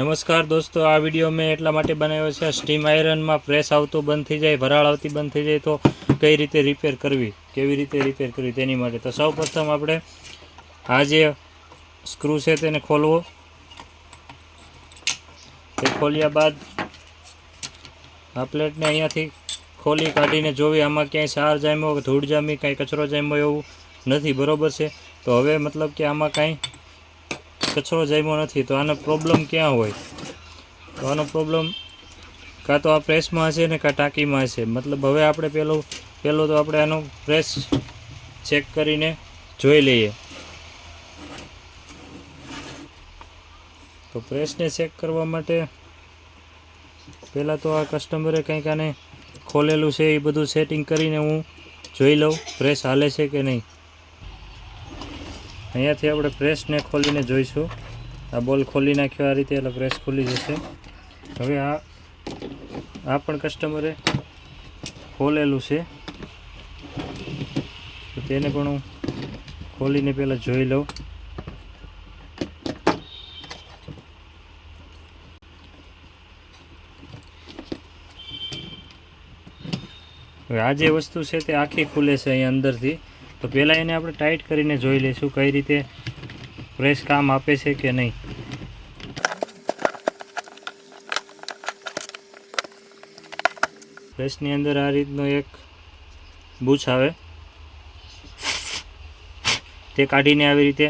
નમસ્કાર દોસ્તો, આ વીડિયો મેં એટલા માટે બનાવ્યો છે. સ્ટીમ આયરનમાં પ્રેસ આવતું બંધ થઈ જાય, ભરાળ આવતી બંધ થઈ જાય, તો કઈ રીતે રિપેર કરવી? કેવી રીતે રિપેર કરવી તેની માટે? તો સૌ આપણે આ જે સ્ક્રૂ છે તેને ખોલવો. તે ખોલ્યા બાદ આ પ્લેટને અહીંયાથી ખોલી કાઢીને જોવી, આમાં ક્યાંય સાર જામ્યો, ધૂળ જામી, કાંઈ કચરો જામ્યો એવું નથી, બરોબર છે? તો હવે મતલબ કે આમાં કાંઈ કચરો જામ્યો નથી, તો આનો પ્રોબ્લેમ ક્યાં હોય? તો આનો પ્રોબ્લેમ કાં તો આ પ્રેસમાં હશે ને કાં ટાંકીમાં હશે. મતલબ હવે આપણે પહેલું પહેલું તો આપણે આનો પ્રેસ ચેક કરીને જોઈ લઈએ. તો પ્રેસને ચેક કરવા માટે પહેલાં તો આ કસ્ટમરે કંઈક આને ખોલેલું છે, એ બધું સેટિંગ કરીને હું જોઈ લઉં પ્રેસ હાલે છે કે નહીં. અહીંયાથી આપણે પ્રેસને ખોલીને જોઈશું. આ બોલ ખોલી નાખ્યો, આ રીતે એટલે પ્રેસ ખુલી જશે. હવે આ આ પણ કસ્ટમરે ખોલેલું છે. તો તેને પણ હું ખોલીને પહેલાં જોઈ લઉં. હવે આ જે વસ્તુ છે તે આખી ખુલે છે અહીંયા અંદરથી. તો પહેલાં એને આપણે ટાઈટ કરીને જોઈ લઈશું કઈ રીતે પ્રેસ કામ આપે છે કે નહીં. પ્રેસની અંદર આ રીતનો એક બૂચ આવે. તે કાઢીને આવી રીતે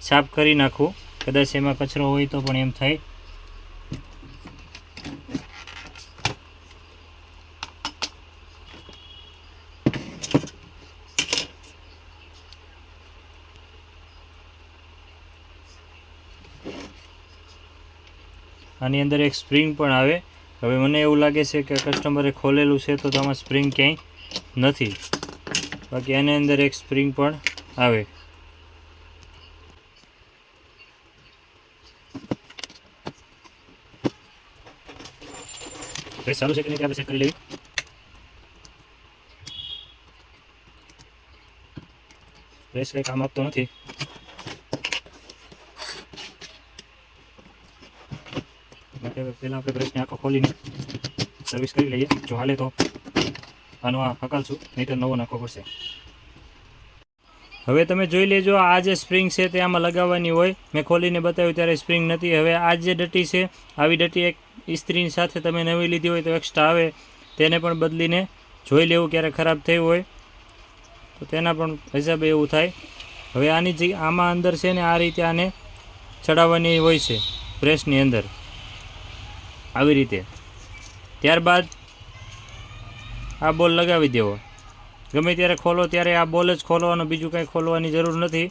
સાફ કરી નાખવું કદાચ એમાં કચરો હોય તો પણ એમ થાય. આની અંદર એક સ્પ્રિંગ પણ આવે. હવે મને એવું લાગે છે કે કસ્ટમરે ખોલેલું છે તો આમાં સ્પ્રિંગ ક્યાંય નથી. બાકી આની અંદર એક સ્પ્રિંગ પણ આવે. ચાલુ છે કે નહીં? આપણે ચેક કરી લેવી. પ્રેસ કંઈ કામ આપતો નથી. માટે પહેલાં આપણે બ્રશને આખો ખોલીને સર્વિસ કરી લઈએ. જો હાલે તો આનો આ હકાલશું નહીં તો નવો નાખવો પડશે. હવે તમે જોઈ લેજો, આ જે સ્પ્રિંગ છે તે આમાં લગાવવાની હોય. મેં ખોલીને બતાવ્યું ત્યારે સ્પ્રિંગ નથી. હવે આ જે ડટી છે, આવી ડટી એક ઇસ્ત્રીની સાથે તમે નવી લીધી હોય તો એક્સ્ટ્રા આવે. તેને પણ બદલીને જોઈ લેવું ક્યારે ખરાબ થયું હોય. તો તેના પણ હિસાબે એવું થાય. હવે આની જે આમાં અંદર છે ને, આ રીતે આને ચડાવવાની હોય છે પ્રેસની અંદર. આવી રીતે. ત્યારબાદ આ બોલ લગાવી દેવો. ગમે ત્યારે ખોલો ત્યારે આ બોલ જ ખોલવાનો બીજું કાંઈ ખોલવાની જરૂર નથી.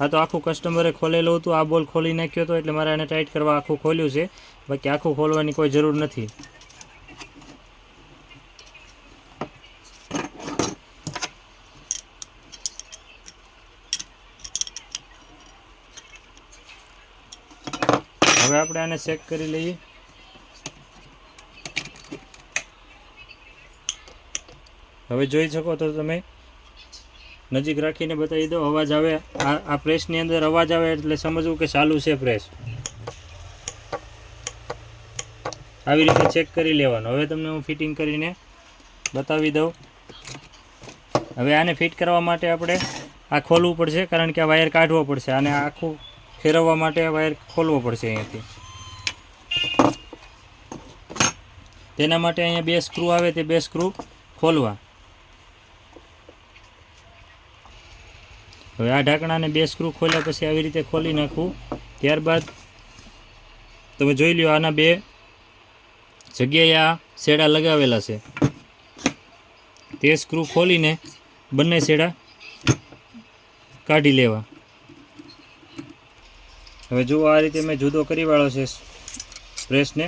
આ તો આખું કસ્ટમરે ખોલેલું હતું, આ બોલ ખોલી નાખ્યો હતો એટલે મારે એને ટાઈટ કરવા આખું ખોલ્યું છે. બાકી આખું ખોલવાની કોઈ જરૂર નથી. હવે આપણે આને ચેક કરી લઈએ. હવે જોઈ શકો તો તમે. નજીક રાખીને બતાવી દો, અવાજ આવે. આ પ્રેસની અંદર અવાજ આવે એટલે સમજવું કે ચાલુ છે પ્રેસ. આવી રીતે ચેક કરી લેવાનું. હવે તમને હું ફિટિંગ કરીને બતાવી દઉં. હવે આને ફિટ કરવા માટે આપણે આ ખોલવું પડશે, કારણ કે આ વાયર કાઢવો પડશે. અને આખું ફેરવવા માટે વાયર ખોલવો પડશે અહીંયાથી. તેના માટે અહીંયા બે સ્ક્રૂ આવે, તે બે સ્ક્રૂ ખોલવા. હવે આ ઢાંકણાને બે સ્ક્રૂ ખોલ્યા પછી આવી રીતે ખોલી નાખવું ત્યારબાદ તમે જોઈ લ્યો આના બે જગ્યાએ આ શેડા લગાવેલા છે. તે સ્ક્રૂ ખોલીને બંને શેડા કાઢી લેવા. હવે જુઓ આ રીતે મેં જુદો કરી વાળો છે પ્રેસને.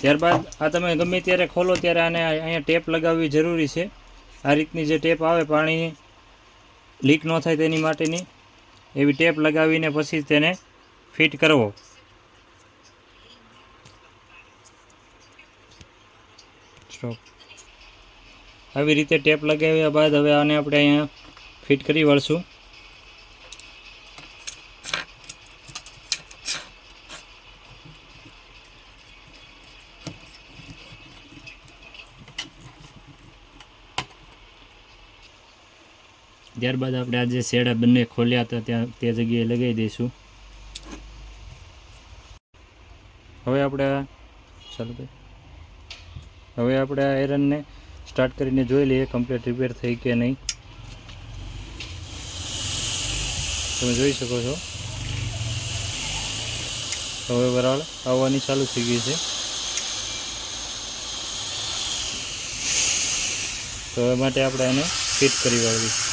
ત્યારબાદ આ તમે ગમે ત્યારે ખોલો ત્યારે આને અહીંયા ટેપ લગાવવી જરૂરી છે. આ રીતની જે ટેપ આવે પાણી લીક ન થાય તેની માટેની એવી ટેપ લગાવીને પછી તેને ફિટ કરવો. આવી રીતે ટેપ લગાવ્યા બાદ હવે આને આપણે અહીંયા ફિટ કરી વળશું. ત્યારબાદ આપણે આ જે શેડા બંને ખોલ્યા હતા, ત્યાં તે જગ્યાએ લગાવી દઈશું. હવે આપણે ચાલો હવે આપણે આ આયરનને સ્ટાર્ટ કરીને જોઈ લઈએ કમ્પ્લીટ રિપેર થઈ કે નહીં. તમે જોઈ શકો છો. હવે વરાળ આવવાની ચાલુ થઈ ગઈ છે. તો એ માટે આપણે એને ફિટ કરી વાળવી.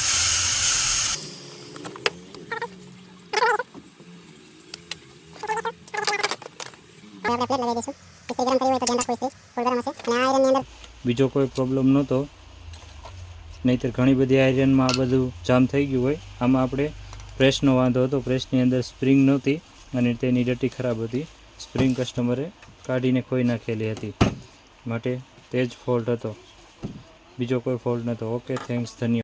બીજો કોઈ પ્રોબ્લેમ નહોતો. નહીંતર ઘણી બધી આયરનમાં આ બધું જામ થઈ ગયું હોય. આમાં આપણે પ્રેસનો વાંધો હતો. પ્રેસની અંદર સ્પ્રિંગ નહોતી અને તેની ડટી ખરાબ હતી. સ્પ્રિંગ કસ્ટમરે કાઢીને ખોઈ નાખેલી હતી. માટે તે જ ફોલ્ટ હતો. બીજો કોઈ ફોલ્ટ નહોતો. ઓકે થેન્ક્સ ધન્યવાદ.